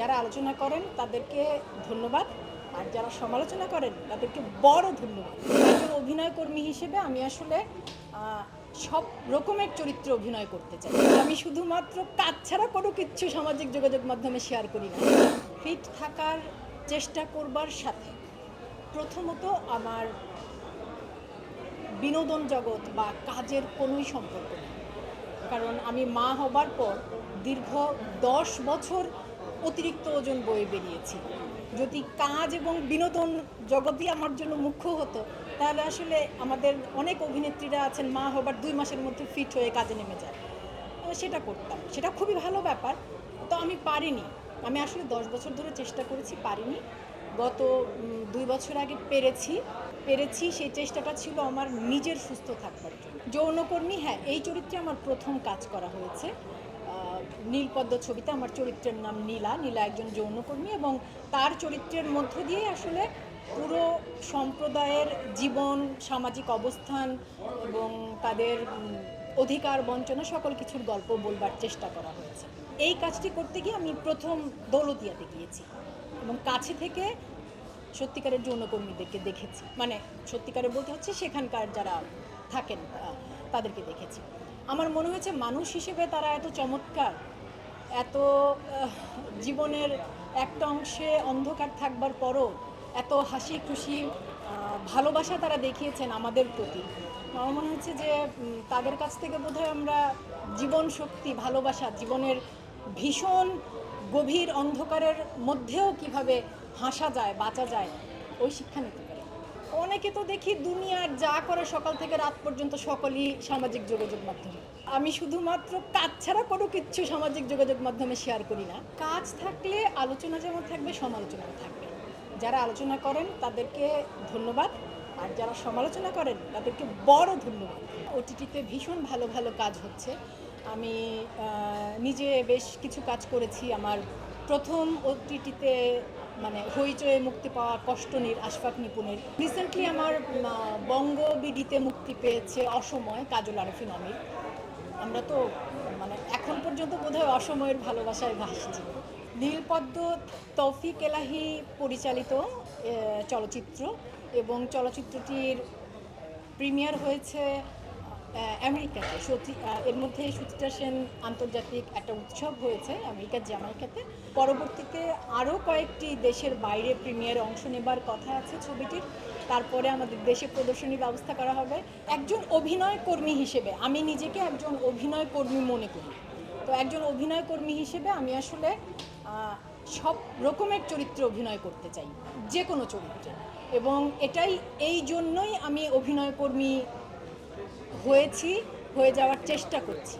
যারা আলোচনা করেন তাদেরকে ধন্যবাদ। আর যারা সমালোচনা করেন, তাদেরকে বড় ধন্যবাদ। একজন অভিনয় কর্মী হিসেবে আমি আসলে সব রকমের চরিত্রে অভিনয় করতে চাই। আমি শুধুমাত্র কাজ ছাড়া কোনো কিচ্ছু সামাজিক যোগাযোগ মাধ্যমে শেয়ার করি না। ফিট থাকার চেষ্টা করবার সাথে প্রথমত আমার বিনোদন জগৎ বা কাজের কোনোই সম্পর্ক নেই। কারণ আমি মা হবার পর দীর্ঘ দশ বছর অতিরিক্ত ওজন বয়ে বেরিয়েছি। যদি কাজ এবং বিনোদন জগৎই আমার জন্য মুখ্য হতো, তাহলে আসলে আমাদের অনেক অভিনেত্রীরা আছেন, মা হবার দুই মাসের মধ্যে ফিট হয়ে কাজে নেমে যায়। সেটা করতাম। সেটা খুবই ভালো ব্যাপার। তো আমি পারিনি। আমি আসলে দশ বছর ধরে চেষ্টা করেছি, পারিনি। গত দুই বছর আগে পেরেছি। পেরেছি, সেই চেষ্টাটা ছিল আমার নিজের সুস্থ থাকবার জন্য। যৌনকর্মী হ্যাঁ এই চরিত্রে আমার প্রথম কাজ করা হয়েছে। নীলপদ্ম ছবিতে আমার চরিত্রের নাম নীলা। নীলা একজন যৌনকর্মী এবং তার চরিত্রের মধ্য দিয়ে আসলে পুরো সম্প্রদায়ের জীবন, সামাজিক অবস্থান এবং তাদের অধিকার, বঞ্চনা সকল কিছুর গল্প বলবার চেষ্টা করা হয়েছে। এই কাজটি করতে গিয়ে আমি প্রথম দৌলতিয়াতে গিয়েছি এবং কাছে থেকে সত্যিকারের যৌনকর্মীদেরকে দেখেছি। মানে সত্যিকারের বলতে হচ্ছে সেখানকার যারা থাকেন তাদেরকে দেখেছি। আমার মনে হয়েছে মানুষ হিসেবে তারা এত চমৎকার, এত জীবনের একটা অংশে অন্ধকার থাকবার পরও এত হাসি খুশি ভালোবাসা তারা দেখিয়েছেন আমাদের প্রতি। আমার মনে হচ্ছে যে তাদের কাছ থেকে বোধহয় আমরা জীবন শক্তি, ভালোবাসা, জীবনের ভীষণ গভীর অন্ধকারের মধ্যেও কীভাবে হাসা যায়, বাঁচা যায়, ওই শিক্ষা নিতে অনেকে তো দেখি দুনিয়ার যা করে সকাল থেকে রাত পর্যন্ত সকলই সামাজিক যোগাযোগ মাধ্যমে। আমি শুধুমাত্র কাজ ছাড়া কোনো কিচ্ছু সামাজিক যোগাযোগ মাধ্যমে শেয়ার করি না। কাজ থাকলে আলোচনা যেমন থাকবে, সমালোচনাও থাকবে। যারা আলোচনা করেন তাদেরকে ধন্যবাদ, আর যারা সমালোচনা করেন তাদেরকে বড় ধন্যবাদ। ওটিটিতে ভীষণ ভালো ভালো কাজ হচ্ছে। আমি নিজে বেশ কিছু কাজ করেছি আমার প্রথম ওটিটিতে মানে হইচয়ে মুক্তি পাওয়া কষ্ট কষ্টনীর আশফাক নিপুণের। রিসেন্টলি আমার বঙ্গ বিডিতে মুক্তি পেয়েছে অসময় কাজল আরফিন অমির আমরা তো মানে এখন পর্যন্ত বোধহয় অসময়ের ভালোবাসায় ভাসছি। নীলপদ্ম তৌফিক এলাহি পরিচালিত চলচ্চিত্র এবং চলচ্চিত্রটির প্রিমিয়ার হয়েছে আমেরিকাতে। সতী এর মধ্যে সুচিত্রা সেন আন্তর্জাতিক একটা উৎসব হয়েছে আমেরিকার জামাইকাতে। পরবর্তীতে আরও কয়েকটি দেশের বাইরে প্রিমিয়ারে অংশ নেবার কথা আছে ছবিটির তারপরে আমাদের দেশে প্রদর্শনীর ব্যবস্থা করা হবে। একজন অভিনয় কর্মী হিসেবে, আমি নিজেকে একজন অভিনয় কর্মী মনে করি। তো একজন অভিনয় কর্মী হিসেবে আমি আসলে সব রকমের চরিত্রে অভিনয় করতে চাই যে কোনো চরিত্রে। এবং এটাই, এই জন্যই আমি অভিনয় কর্মী হয়েছি হয়ে যাওয়ার চেষ্টা করছি।